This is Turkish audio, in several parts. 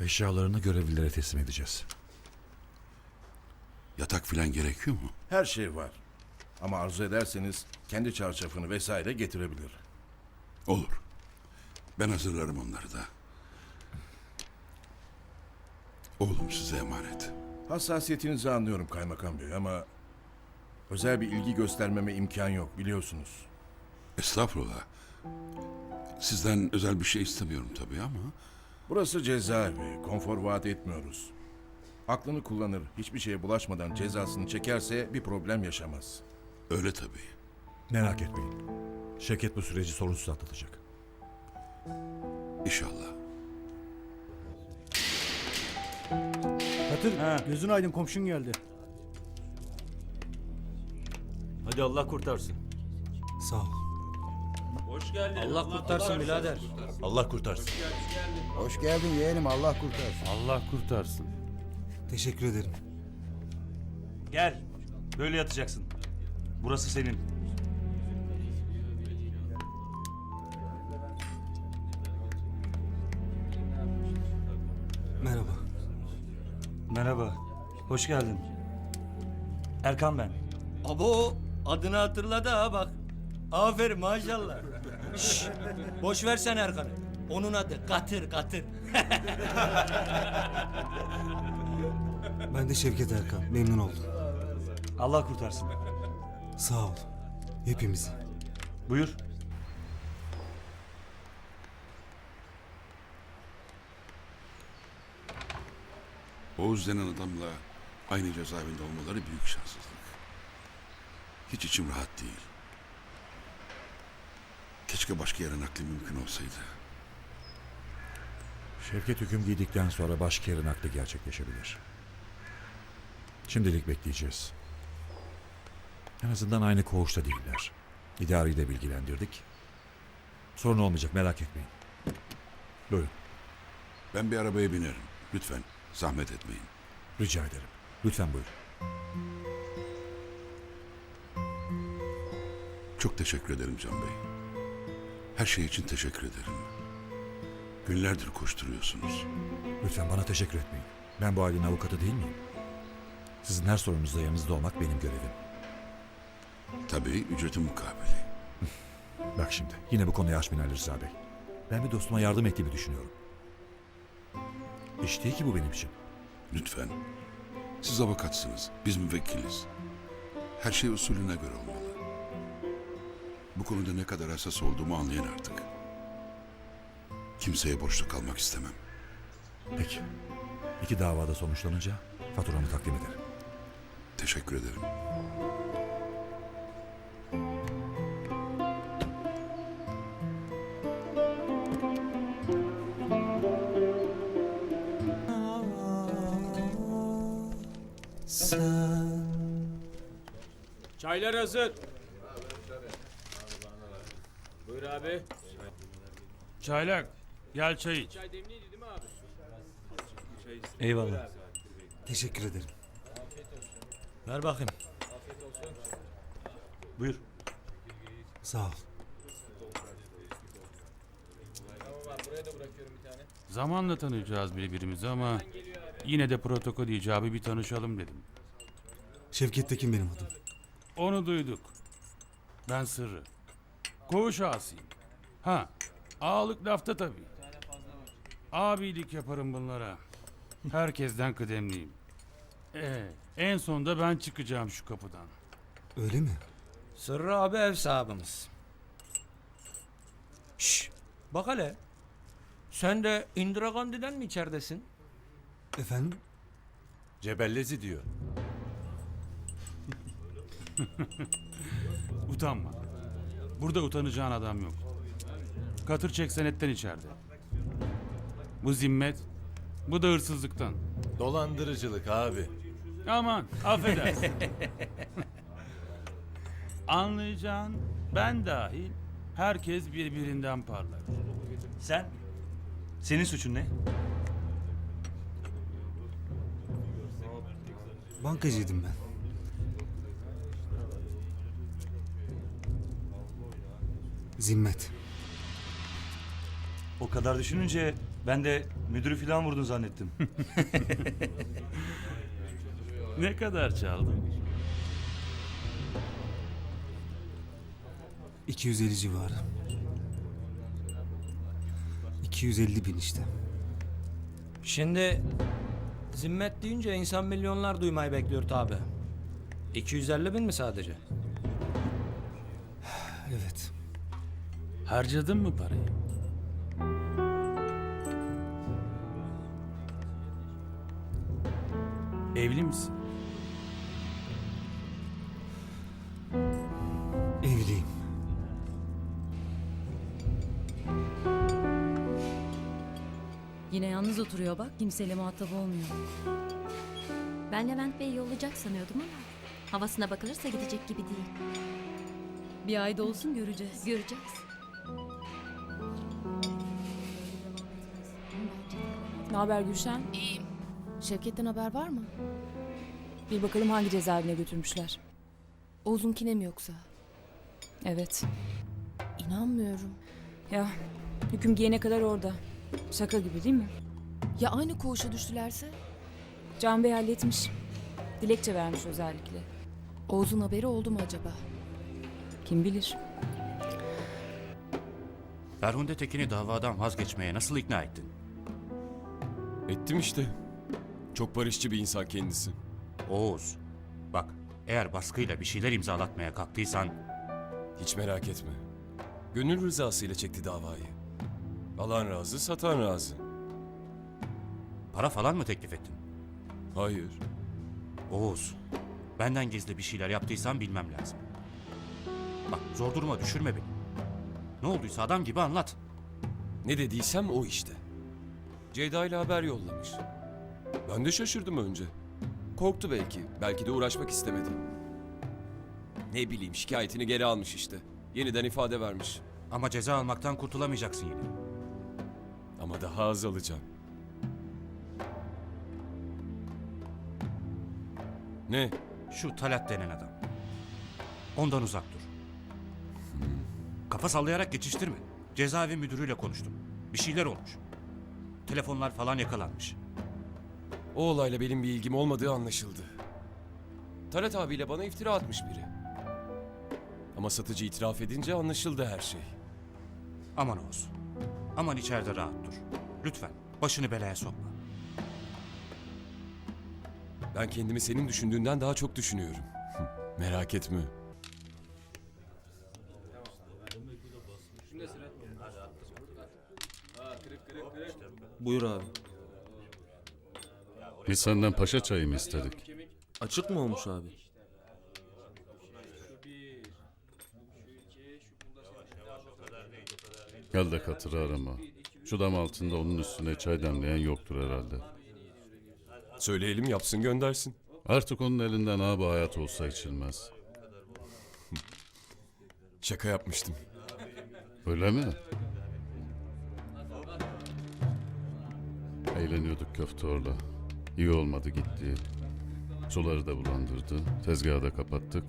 Eşyalarını görevlilere teslim edeceğiz. Yatak filan gerekiyor mu? Her şey var. Ama arzu ederseniz kendi çarşafını vesaire getirebilir. Olur. Ben hazırlarım onları da. Oğlum size emanet. Hassasiyetinizi anlıyorum kaymakam bey ama özel bir ilgi göstermeme imkan yok biliyorsunuz. Estağfurullah. Sizden özel bir şey istemiyorum tabii ama... Burası cezaevi, konfor vaat etmiyoruz. Aklını kullanır, hiçbir şeye bulaşmadan cezasını çekerse bir problem yaşamaz. Öyle tabii. Merak etmeyin. Şevket bu süreci sorunsuz atlatacak. İnşallah. Katır, gözün aydın komşun geldi. Hadi Allah kurtarsın. Sağ ol. Allah kurtarsın birader. Allah kurtarsın. Hoş geldin yeğenim Allah kurtarsın. Allah kurtarsın. Teşekkür ederim. Gel. Böyle yatacaksın. Burası senin. Merhaba. Merhaba. Hoş geldin. Erkan ben. Abo adını hatırladı ha bak. Aferin maşallah. Şşş, boş ver sen Erkan'ı. Onun adı Katır Katır. Ben de Şevket Erkan. Memnun oldum. Allah kurtarsın. Sağ ol. Hepimizi. Buyur. Oğuz denen adamla aynı cezaevinde olmaları büyük şanssızlık. Hiç içim rahat değil. Keşke başka yere nakli mümkün olsaydı. Şevket hüküm giydikten sonra başka yerin aklı gerçekleşebilir. Şimdilik bekleyeceğiz. En azından aynı koğuşta değiller. İdareyi de bilgilendirdik. Sorun olmayacak merak etmeyin. Buyurun Ben bir arabaya binerim. Lütfen zahmet etmeyin. rica ederim. Lütfen buyurun. Çok teşekkür ederim Can Bey. Her şey için teşekkür ederim. Günlerdir koşturuyorsunuz. Lütfen bana teşekkür etmeyin. Ben bu ailenin avukatı değil miyim? Sizin her sorunuzda yanınızda olmak benim görevim. Tabii ücretin mukabili. Bak şimdi yine bu konuyu açmayın Ali Rıza Bey. Ben bir dostuma yardım ettiğimi düşünüyorum. İş değil ki bu benim için. Lütfen. Siz avukatsınız. Biz müvekkiliz. Her şey usulüne göre olmalı. Bu konuda ne kadar hassas olduğumu anlayın artık. Kimseye borçlu kalmak istemem. Peki. İki davada sonuçlanınca faturamı takdim ederim. Teşekkür ederim. Çaylar hazır. Buyur abi. Çaylak. Gel çay iç. Eyvallah. Teşekkür ederim. Ver bakayım. Buyur. Sağ ol. Zamanla tanıyacağız birbirimizi ama yine de protokol icabı bir tanışalım dedim. Şevket Tekin benim adım. Onu duyduk. Ben sırrı. Koğuş ağasıyım. Ha, ağalık lafta tabii. Abilik yaparım bunlara. Herkesten kıdemliyim. Ee, en sonda ben çıkacağım şu kapıdan. Öyle mi? Sırrı abi ev sahibimiz. Şşş bak hele. Sen de Indira Gandhi'den mi içeridesin? Efendim? Cebellezi diyor. Utanma. Burada utanacağın adam yok. Katır çek senetten içeride. Bu zimmet, bu da hırsızlıktan. Dolandırıcılık abi. Aman affedersin. Anlayacağın ben dahil herkes birbirinden parlar. Sen? Senin suçun ne? Bankacıydım ben. Zimmet. O kadar düşününce Ben de müdürü falan vurdun zannettim. Ne kadar çaldın? 250 civarı. 250 bin işte. Şimdi zimmet deyince insan milyonlar duymayı bekliyor tabi. 250 bin mi sadece? Evet. Harcadın mı parayı? Evli misin? Evliyim. Yine yalnız oturuyor bak. Kimseyle muhatap olmuyor. Ben Levent Bey'i yollayacak sanıyordum ama havasına bakılırsa gidecek gibi değil. Bir ayda olsun göreceğiz. Göreceğiz. Ne haber Gülşen? İyiyim. Şevket'ten haber var mı? Bir bakalım hangi cezaevine götürmüşler. Oğuz'unkine mi yoksa? Evet. İnanmıyorum. Ya hüküm giyene kadar orada. Şaka gibi değil mi? Ya aynı koğuşa düştülerse? Can Bey halletmiş. Dilekçe vermiş özellikle. Oğuz'un haberi oldu mu acaba? Kim bilir. Ferhunde Tekin'i davadan vazgeçmeye nasıl ikna ettin? Ettim işte. Çok barışçı bir insan kendisi. Oğuz, bak eğer baskıyla bir şeyler imzalatmaya kalktıysan Hiç merak etme. Gönül rızasıyla çekti davayı. Alan razı, satan razı. para falan mı teklif ettin? Hayır. Oğuz, benden gizli bir şeyler yaptıysan bilmem lazım. Bak zor duruma düşürme beni. Ne olduysa adam gibi anlat. Ne dediysem o işte. Ceyda ile haber yollamış. Ben de şaşırdım önce. Korktu belki. Belki de uğraşmak istemedi. Ne bileyim şikayetini geri almış işte. Yeniden ifade vermiş. Ama ceza almaktan kurtulamayacaksın yine. Ama daha az alacağım. Ne? Şu Talat denen adam. Ondan uzak dur. Kafa sallayarak geçiştirme. Cezaevi müdürüyle konuştum. Bir şeyler olmuş. Telefonlar falan yakalanmış. O olayla benim bir ilgim olmadığı anlaşıldı. Talat abiyle bana iftira atmış biri. Ama satıcı itiraf edince anlaşıldı her şey. Aman Oğuz. Aman içeride rahat dur. Lütfen başını belaya sokma. Ben kendimi senin düşündüğünden daha çok düşünüyorum. Merak etme. Buyur abi. Biz senden paşa çayı mı istedik? Açık mı olmuş abi? Gel de katırı arama. Şu dam altında onun üstüne çay demleyen yoktur herhalde. Söyleyelim yapsın göndersin. Artık onun elinden abi hayat olsa içilmez. Şaka yapmıştım. Öyle mi? Eğleniyorduk köfte orada. İyi olmadı gitti. Suları da bulandırdı. Tezgahı da kapattık.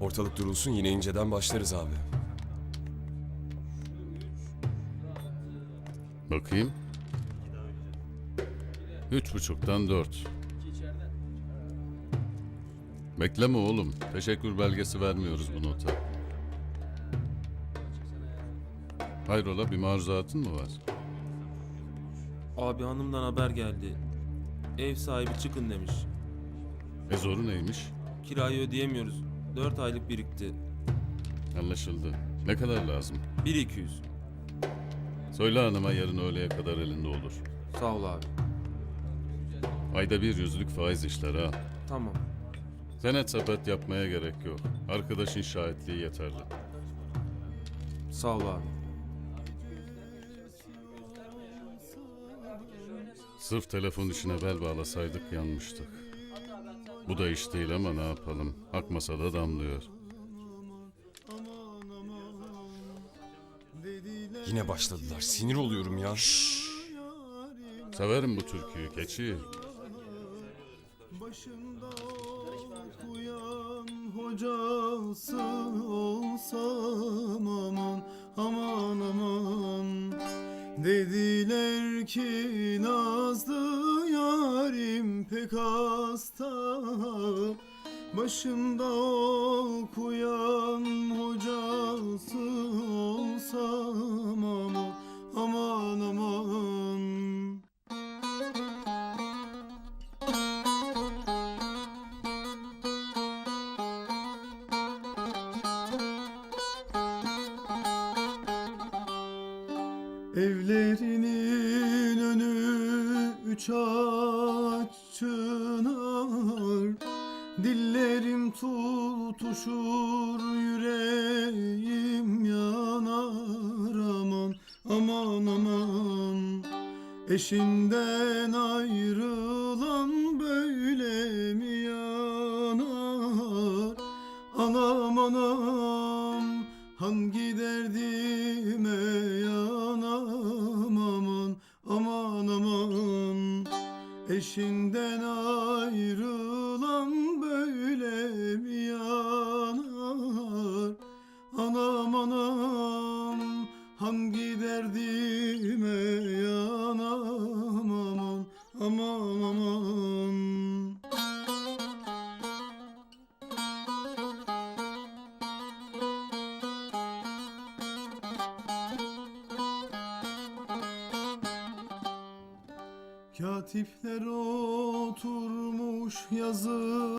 Ortalık durulsun yine inceden başlarız abi. Bakayım. Üç buçuktan dört. Bekleme oğlum. Teşekkür belgesi vermiyoruz bu nota. Hayrola bir maruzatın mı var? Abi hanımdan haber geldi. Ev sahibi çıkın demiş. E zoru neymiş? Kirayı ödeyemiyoruz. 4 aylık birikti. Anlaşıldı. Ne kadar lazım? 1-200. Söyle hanıma yarın öğleye kadar elinde olur. Sağ ol abi. Ayda bir yüzlük faiz işler ha. Tamam. Senet sepet yapmaya gerek yok. Arkadaşın şahitliği yeterli. Sağ ol abi. Sırf telefon işine bel bağlasaydık yanmıştık. Bu da iş değil ama ne yapalım. Akmasa da damlıyor. Yine başladılar. Sinir oluyorum ya. Severim bu türküyü keçi. hocası olsam aman aman aman Dediler ki nazlı yarim pek hasta. Başında okuyan hocası olsam aman aman aman. Evlerinin Dillerim tutuşur yüreğim yanar. Aman aman aman. Eşinden ayrılan böyle mi yanar? Anam anam hangi derdime yanam? Aman aman aman. Eşinden Katipler oturmuş yazı